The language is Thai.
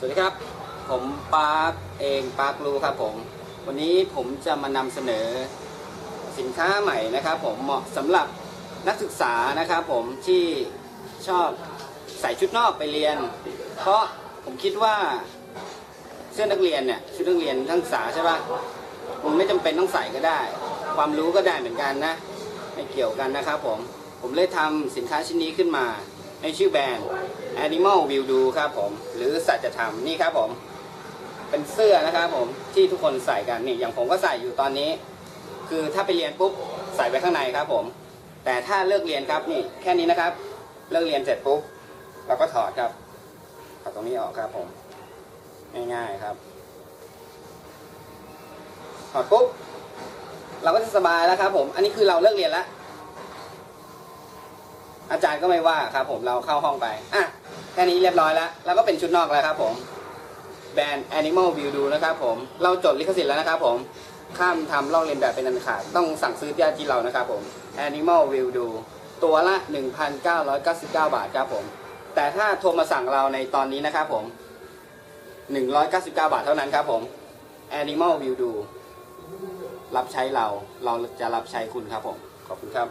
สวัสดีครับ ผมปาร์ครูครับผม วันนี้ผมจะมานำเสนอสินค้าใหม่นะครับ ผมเหมาะสำหรับนักศึกษานะครับ ผมที่ชอบใส่ชุดนอกไปเรียน เพราะผมคิดว่าเสื้อนักเรียนเนี่ยชุดนักเรียนนักศึกษาใช่ปะมันไม่จำเป็นต้องใส่ก็ได้ ความรู้ก็ได้เหมือนกันนะไม่เกี่ยวกันนะครับ ผมผมเลยทำสินค้าชิ้นนี้ขึ้นมา ในชื่อแบรนด์ Animal Will Do ครับผม หรือสัจธรรมนี่ครับผม เป็นเสื้อนะครับผมที่ทุกคนใส่กันนี่อย่างผมก็ใส่อยู่ตอนนี้ คือถ้าไปเรียนปุ๊บใส่ไปข้างในครับผม แต่ถ้าเลิกเรียนครับนี่แค่นี้นะครับ เลิกเรียนเสร็จปุ๊บเราก็ถอดครับถอดตรงนี้ออกครับผม ง่ายๆครับ ถอดปุ๊บเราก็จะสบายแล้วครับผม อันนี้คือเราเลิกเรียนแล้ว อาจารย์ก็ไม่ว่าครับ ผมเราเข้าห้องไปอะแค่นี้เรียบร้อยแล้วแล้วก็เป็นชุดนอกแล้วครับ ผมแบรนด์ Animal View ดูนะครับ ผมเราจดลิขสิทธิ์แล้วนะครับ ผมข้ามทำลอกเลียนแบบเป็นอันขาดต้องสั่งซื้อที่ที่เรานะครับ ผม Animal View ดูตัวละ 1,999 บาทครับผม แต่ถ้าโทรมาสั่งเราในตอนนี้นะครับผม 199 บาทเท่านั้นครับผม Animal View ดูรับใช้เราเราจะรับใช้คุณครับผม ขอบคุณครับ